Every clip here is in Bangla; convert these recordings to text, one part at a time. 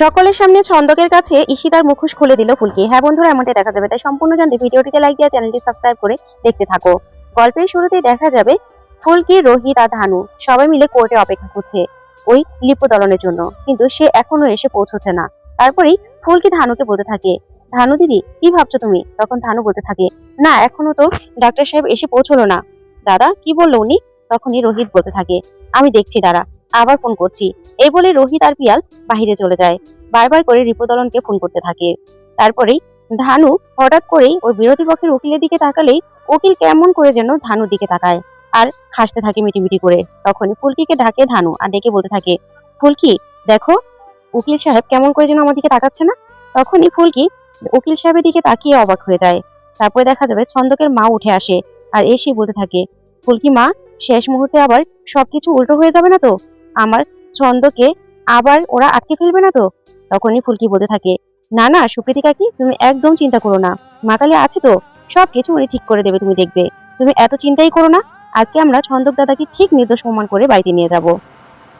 সকলের সামনে ছন্দকের কাছে ঈশিতার মুখোশ খুলে দিল ফুলকি। হ্যাঁ বন্ধুরা, এমনটাই দেখা যাবে। তাই সম্পূর্ণ জানতে ভিডিওটিতে লাইক দিয়ে চ্যানেলটি সাবস্ক্রাইব করে দেখতে থাকো। গল্পের শুরুতেই দেখা যাবে ফুলকি, রোহিত আর ধানু। সবাই মিলে কোর্টে অপেক্ষা করছে ওই লিপদলনের জন্য। কিন্তু সে এখনও এসে পৌঁছচ্ছে না। তারপরেই ফুলকি ধানুকে বলতে থাকে, ধানু দিদি, কি ভাবছ তুমি? তখন ধানু বলতে থাকে, না, এখনও তো ডাক্তার সাহেব এসে পৌঁছলো না। দাদা, কি বলল উনি? তখনই রোহিত বলতে থাকে, আমি দেখছি, দাঁড়া। আবার ফোন করছি। এই বলে রোহিত আর পিয়াল বাহিরে চলে যায়। বারবার করে রিপোদলনকে ফোন করতে থাকে। তারপরেই ধানু হঠাৎ করেই ওর বিরোধী পক্ষের উকিলের দিকে তাকালেই উকিল কেমন করে যেন ধানুর দিকে তাকায় আর হাসতে থাকে মিটিমিটি করে। তখন ফুলকিকে ডাকে ধানু আর ডেকে বলতে থাকে, ফুলকি, দেখো, উকিল সাহেব কেমন করে যেন আমার দিকে তাকাচ্ছে না? তখনই ফুলকি উকিল সাহেবের দিকে তাকিয়ে অবাক হয়ে যায়। তারপরে দেখা যাবে ছন্দকের মা উঠে আসে আর এসে বলতে থাকে, ফুলকি মা, শেষ মুহূর্তে আবার সবকিছু উল্টো হয়ে যাবে না তো? আমার ছন্দকে আবার ওরা আটকে ফেলবে না তো? তখনই ফুলকি বলতে থাকে, না না সুপ্রীতি কাকি, তুমি একদম চিন্তা করো না। মা কালী আছে তো সব কিছু উনি ঠিক করে দেবে, তুমি দেখবে। তুমি এত চিন্তাই করো না, আজকে আমরা ছন্দক দাদাকে ঠিক নির্দোষ প্রমাণ করে বাড়িতে নিয়ে যাব।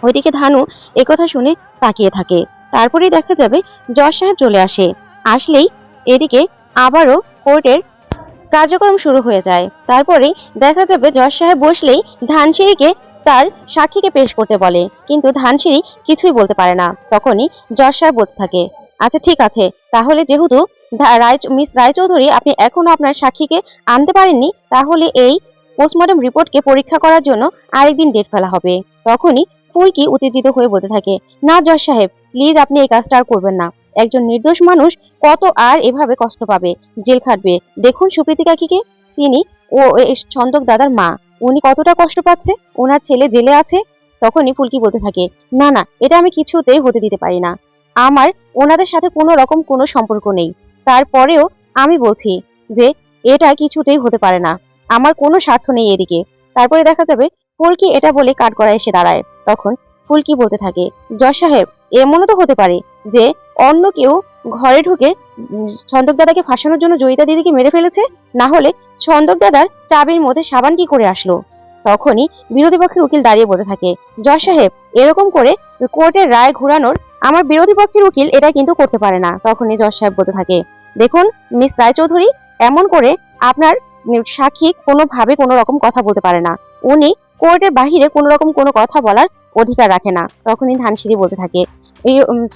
ওইদিকে ধানু একথা শুনে তাকিয়ে থাকে। তারপরেই দেখা যাবে জজ সাহেব চলে আসে। আসলেই এদিকে আবারও কোর্টের কার্যক্রম শুরু হয়ে যায়। তারপরে দেখা যাবে জজ সাহেব বসলেই ধানসিঁড়িকে তার সাক্ষীকে পেশ করতে বলে। কিন্তু ধানসিঁড়ি কিছুই বলতে পারে না। তখনই জজ বলতে থাকে। আচ্ছা ঠিক আছে। তাহলে যেহেতু রায় মিস রায়চৌধুরী আপনি এখনও আপনার সাক্ষীকে আনতে পারেননি, তাহলে এই পোস্টমর্টম রিপোর্টকে পরীক্ষা করার জন্য আরেকদিন ডেট ফেলা হবে। তখনই ফুলকি উত্তেজিত হয়ে বলতে থাকে, না জজ সাহেব, প্লিজ আপনি এই কাজটা আর করবেন না। একজন নির্দোষ মানুষ কত আর এভাবে কষ্ট পাবে? জেল খাটবে। দেখুন সুপ্রীতি কাকিকে তিনি ও ছন্দক দাদার মা। উনি কতটা কষ্ট পাচ্ছে? ওনার ছেলে জেলে আছে? তখনই ফুলকি বলতে থাকে, না না, এটা আমি কিছুতেই হতে দিতে পারি না। আমার ওনাদের সাথে কোনো রকম কোনো সম্পর্ক নেই। তারপরেও আমি বলছি যে, এটা কিছুতেই হতে পারে না। আমার কোনো স্বার্থ নেই এদিকে। তারপরে দেখা যাবে ফুলকি এটা বলে কাঠ করা এসে দাঁড়ায়। তখন ফুলকি বলতে থাকে, জজ সাহেব, এমনও তো হতে পারে যে, অন্য কেউ ঘরে ঢুকে ছন্দক দাদাকে ফাঁসানোর জন্য জয়িতা দিদিকে মেরে ফেলেছে? না হলে ছন্দক দাদার চাবির মধ্যে সাবান কি করে আসলো? তখনই বিরোধী পক্ষের উকিল দাঁড়িয়ে বলতে থাকে, জজ সাহেব, এরকম করে কোর্টের রায় ঘুরানোর আমার বিরোধী পক্ষের উকিল এটা কিন্তু করতে পারে না। তখনই জজ সাহেব বলতে থাকে, দেখুন, মিস রায়চৌধুরী, এমন করে আপনার সাক্ষী কোনোভাবে কোনো রকম কথা বলতে পারে না। উনি কোর্টের বাহিরে কোনো রকম কোনো কথা বলার অধিকার রাখে না। তখনই ধানসিঁড়ি বলতে থাকে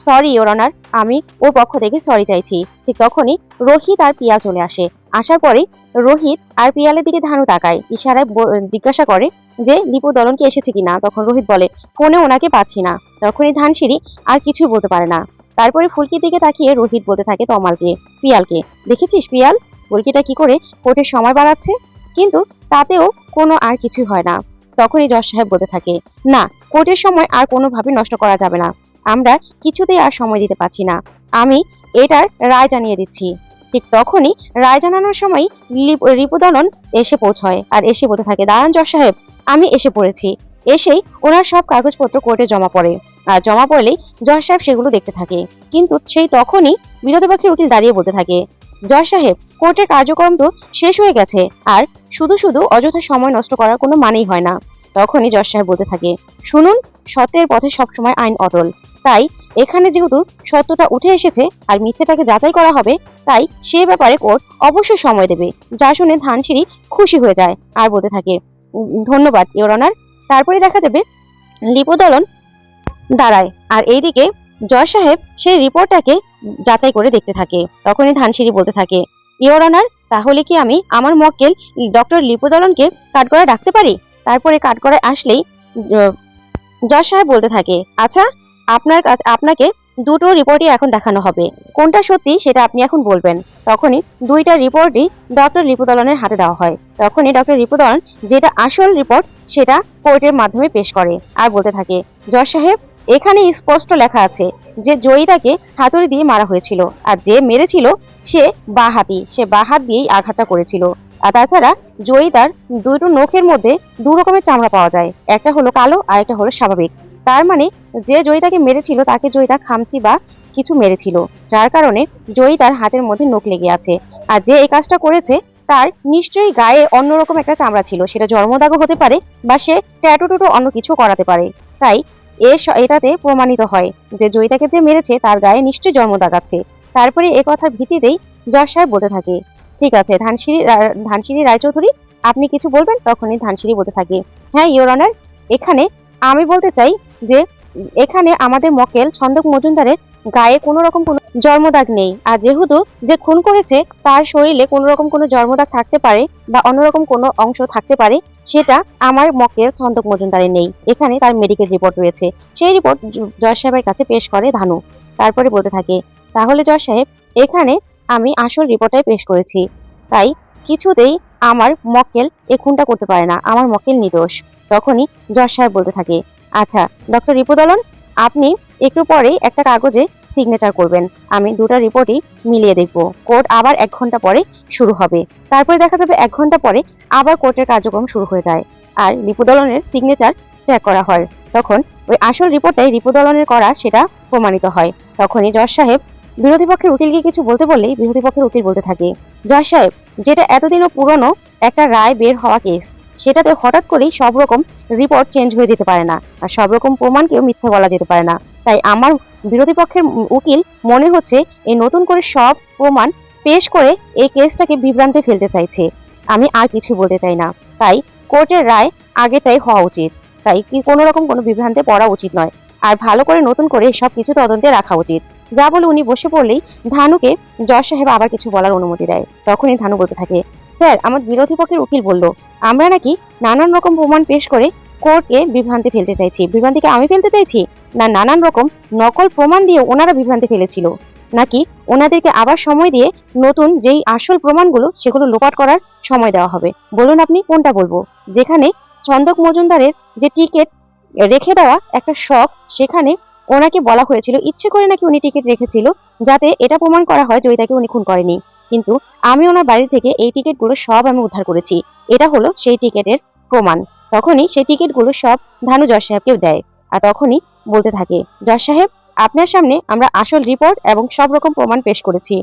সরি ইওর অনার আমি ওর পক্ষ থেকে সরি চাইছি। ঠিক তখনই রোহিত আর পিয়াল চলে আসে। আসার পরে রোহিত আর পিয়ালের দিকে ধানু তাকায়। ইশারায় জিজ্ঞাসা করে যে, লিপু, দলন কি এসেছে কিনা? তখন রোহিত বলে, ফোনে ওনাকে পাচ্ছি না। তখনই ধানসিঁড়ি আর কিছুই বলতে পারে না। তারপরে ফুলকির দিকে তাকিয়ে রোহিত বলতে থাকে তমালকে, পিয়ালকে, দেখেছিস পিয়াল? ফুলকিটা কি করে কোর্টের সময় বাড়াচ্ছে? কিন্তু তাতেও কোনো আর কিছুই হয় না। তখনই জজ সাহেব বলতে থাকে, না, কোর্টের সময় আর কোনোভাবে নষ্ট করা যাবে না। আমরা কিছুতেই আর সময় দিতে পারছি না। আমি এটার রায় জানিয়ে দিচ্ছি। ঠিক তখনই রায় জানানোর সময় রিপুদলন এসে পৌঁছয় আর এসে বলতে থাকে, দাঁড়ান জজ সাহেব, আমি এসে পড়েছি। এসেই ওনার সব কাগজপত্র কোর্টে জমা পড়ে। আর জমা পড়লেই জজ সাহেব সেগুলো দেখতে থাকে। কিন্তু সেই তখনই বিরোধী পক্ষের উকিল দাঁড়িয়ে বলতে থাকে, জজ সাহেব, কোর্টের কার্যক্রম তো শেষ হয়ে গেছে আর শুধু শুধু অযথা সময় নষ্ট করার কোনো মানেই হয় না। তখনই জজ সাহেব বলতে থাকে, শুনুন, সত্যের পথে সবসময় আইন অটল। তাই এখানে যেহেতু সত্যটা উঠে এসেছে আর মিথ্যেটাকে যাচাই করা হবে, তাই সে ব্যাপারে কোর্ট অবশ্যই সময় দেবে, যা শুনে ধানসিঁড়ি খুশি হয়ে যায় আর বলতে থাকে ধন্যবাদ, ইওর অনার। তারপরে দেখা যাবে লিপোদলন দাঁড়ায় আর এইদিকে জজ সাহেব সেই রিপোর্টটাকে যাচাই করে দেখতে থাকে। তখনই ধানসিঁড়ি বলতে থাকে, ইওর অনার, তাহলে কি আমি আমার মক্কেল ডক্টর লিপোদলনকে কাঠগড়ায় ডাকতে পারি? তারপরে কাঠগড়ায় আসলেই, জ- জজ সাহেব বলতে থাকে আচ্ছা আপনার কাছে, আপনাকে দুটো রিপোর্টই এখন দেখানো হবে। কোনটা সত্যি সেটা আপনি এখন বলবেন। তখনই দুইটা রিপোর্টই ডক্টর রিপুদলনের হাতে দেওয়া হয়। তখনই ডক্টর রিপুদলন যেটা আসল রিপোর্ট সেটা কোর্টের মাধ্যমে পেশ করে আর বলতে থাকে, জজ সাহেব, এখানে স্পষ্ট লেখা আছে যে জয়িতাকে হাতুড়ি দিয়ে মারা হয়েছিল আর যে মেরেছিল সে বা হাতি, সে বা হাত দিয়েই আঘাতটা করেছিল। আর তাছাড়া জয়িতার দুটো নখের মধ্যে দু রকমের চামড়া পাওয়া যায়। একটা হলো কালো আর একটা হলো স্বাভাবিক। তার মানে যে জয়িতাকে মেরেছিল তাকে জয়িতা খামচি বা কিছু মেরেছিল, যার কারণে জয়ী তার হাতের মধ্যে নখ লেগে আছে। আর যে এই কাজটা করেছে, তার নিশ্চয়ই গায়ে অন্যরকম একটা চামড়া ছিল, সেটা জন্মদাগও হতে পারে বা সে ট্যাটু টুটু অন্য কিছু করাতে পারে। তাই এ এটাতে প্রমাণিত হয় যে জয়িতাকে যে মেরেছে, তার গায়ে নিশ্চয়ই জন্মদাগ আছে। তারপরে এ কথার ভিত্তিতেই জজ সাহেব বলতে থাকে, ঠিক আছে, ধানসিঁড়ি ধানসিঁড়ি রায়চৌধুরী, আপনি কিছু বলবেন? তখনই ধানসিঁড়ি বলতে থাকে হ্যাঁ ইওর অনার এখানে আমি বলতে চাই যে এখানে আমাদের মকেল ছন্দক মজুমদারের গায়ে কোনো রকম কোনো জন্মদাগ নেই। আর যেহেতু যে খুন করেছে, তার শরীরে কোনো রকম কোনো জন্মদাগ থাকতে পারে বা অন্যরকম কোনো অংশ থাকতে পারে, সেটা আমার মক্কেল ছন্দক মজুমদারের নেই। এখানে তার মেডিকেল রিপোর্ট রয়েছে। সেই রিপোর্ট জয় সাহেবের কাছে পেশ করে ধানু। তারপরে বলতে থাকে, তাহলে জয় সাহেব, এখানে আমি আসল রিপোর্টটাই পেশ করেছি। তাই কিছুতেই আমার মক্কেল এ খুনটা করতে পারে না। আমার মক্কেল নির্দোষ। তখনই জজ সাহেব বলতে থাকে আচ্ছা ডক্টর রিপুদলন আপনি একটু পরেই একটা কাগজে সিগনেচার করবেন। আমি দুটো রিপোর্টই মিলিয়ে দেখব। কোর্ট আবার এক ঘণ্টা পরে শুরু হবে। তারপরে দেখা যাবে এক ঘণ্টা পরে আবার কোর্টের কার্যক্রম শুরু হয়ে যায়। আর রিপুদলনের সিগনেচার চেক করা হয়। তখন ওই আসল রিপোর্টটাই রিপুদলনের করা সেটা প্রমাণিত হয়। তখনই জজ সাহেব বিরোধী পক্ষের উকিলকে কিছু বলতে বললেই বিরোধী পক্ষের উকিল বলতে থাকে। জজ সাহেব, যেটা এতদিনও পুরনো একটা রায় বের হওয়া কেস সেটাতে হঠাৎ করেই সব রকম রিপোর্ট চেঞ্জ হয়ে যেতে পারে না। আর সব রকম প্রমাণকেও মিথ্যে বলা যেতে পারে না। তাই আমার বিরোধী পক্ষের উকিল মনে হচ্ছে এই নতুন করে সব প্রমাণ পেশ করে এই কেসটাকে বিভ্রান্তে ফেলতে চাইছে। আমি আর কিছু বলতে চাই না। তাই কোর্টের রায় আগেটাই হওয়া উচিত। তাই কি কোনো রকম কোনো বিভ্রান্তে পড়া উচিত নয়। আর ভালো করে নতুন করে সব কিছু তদন্তে রাখা উচিত। যা বলে উনি বসে পড়লেই ধানুকে জজ সাহেব আবার কিছু বলার অনুমতি দেয়। তখনই ধানু বলতে থাকে স্যার, আমার বিরোধী পক্ষের উকিল বলল। আমরা নাকি নানান রকম প্রমাণ পেশ করে কোর্টকে বিভ্রান্তি ফেলতে চাইছি। বিভ্রান্তিকে আমি ফেলতে চাইছি? না, নানান রকম নকল প্রমাণ দিয়ে ওনারা বিভ্রান্তি ফেলেছিল। নাকি ওনাদেরকে আবার সময় দিয়ে নতুন যেই আসল প্রমাণগুলো, সেগুলো লোপাট করার সময় দেওয়া হবে? বলুন আপনি, কোনটা বলব? যেখানে ছন্দক মজুমদারের যে টিকিট রেখে দেওয়া একটা শখ, সেখানে ওনাকে বলা হয়েছিল, ইচ্ছে করে নাকি উনি টিকিট রেখেছিল, যাতে এটা প্রমাণ করা হয় যে ওই তাকে উনি খুন করেনি। কিন্তু আমি ওনার বাড়ি থেকে এই টিকিটগুলো সব আমি উদ্ধার করেছি। এটা হলো সেই টিকিটের প্রমাণ। তখনই সেই টিকিটগুলো সব ধানু জজ সাহেবকেও দেয় আর তখনই বলতে থাকে, জজ সাহেব, আপনার সামনে আমরা আসল রিপোর্ট এবং সব রকম প্রমাণ পেশ করেছি।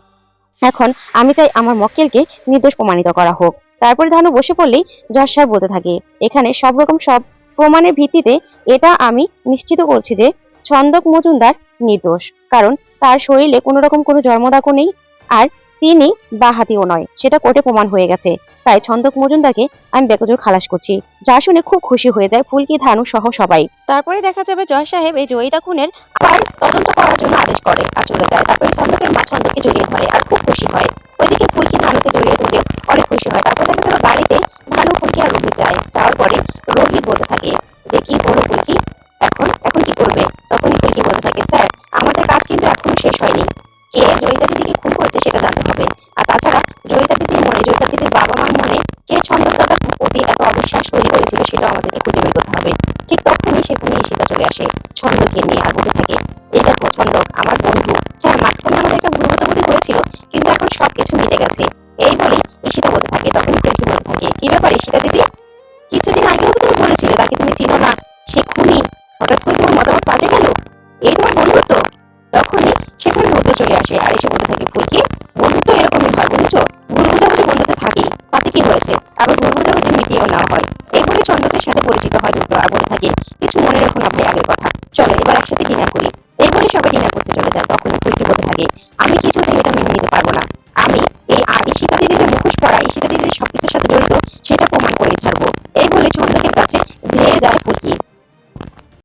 এখন আমি চাই আমার মক্কেলকে নির্দোষ প্রমাণিত করা হোক। তারপরে ধানু বসে পড়লেই জজ সাহেব বলতে থাকে, এখানে সব রকম সব প্রমাণের ভিত্তিতে এটা আমি নিশ্চিত করছি যে ছন্দক মজুমদার নির্দোষ, কারণ তার শরীরে কোনো রকম কোনো জন্মদাগও নেই আর তিনি বাহাতিও নয়, সেটা কোর্টে প্রমাণ হয়ে গেছে। তাই ছন্দক মজুমদারকে আমি বেকজোর খালাস করছি। যা শুনে খুব খুশি হয়ে যায় ফুলকি, ধানু সহ সবাই। তারপরে দেখা যাবে জয় সাহেব এই জয়িতা খুনের আবার তদন্ত করার জন্য আদেশ করে আর চলে যায়। তারপরে ছন্দকের মা ছন্দকে জড়িয়ে ধরে আর খুব খুশি হয়। ওইদিকে ফুলকি, ধানুকে রুদ্র চলে আসে আর এসে বলতে থাকে